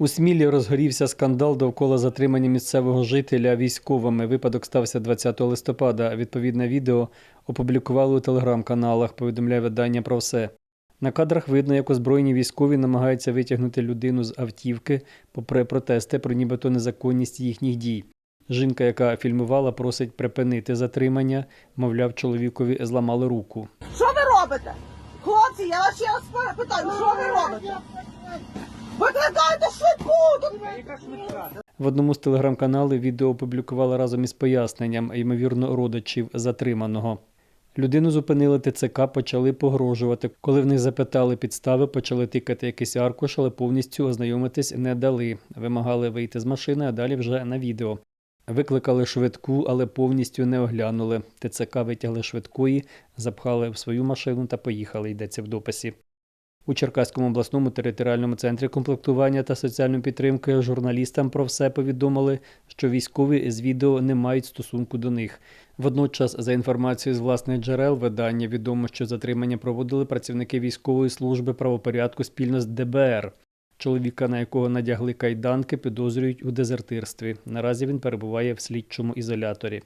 У Смілі розгорівся скандал довкола затримання місцевого жителя військовими. Випадок стався 20 листопада. Відповідне відео опублікували у телеграм-каналах, повідомляє видання про все. На кадрах видно, як озброєні військові намагаються витягнути людину з автівки, попри протести про нібито незаконність їхніх дій. Жінка, яка фільмувала, просить припинити затримання, мовляв, чоловікові зламали руку. Що ви робите? Хлопці, я вас ще раз питаю, що ви робите? В одному з телеграм-каналів відео опублікували разом із поясненням, ймовірно, родичів затриманого. Людину зупинили ТЦК, почали погрожувати. Коли в них запитали підстави, почали тикати якийсь аркуш, але повністю ознайомитись не дали. Вимагали вийти з машини, а далі вже на відео. Викликали швидку, але повністю не оглянули. ТЦК витягли швидкої, запхали в свою машину та поїхали, йдеться в дописі. У Черкаському обласному територіальному центрі комплектування та соціальної підтримки журналістам про все повідомили, що військові з відео не мають стосунку до них. Водночас, за інформацією з власних джерел, видання відомо, що затримання проводили працівники військової служби правопорядку спільно з ДБР. Чоловіка, на якого надягли кайданки, підозрюють у дезертирстві. Наразі він перебуває в слідчому ізоляторі.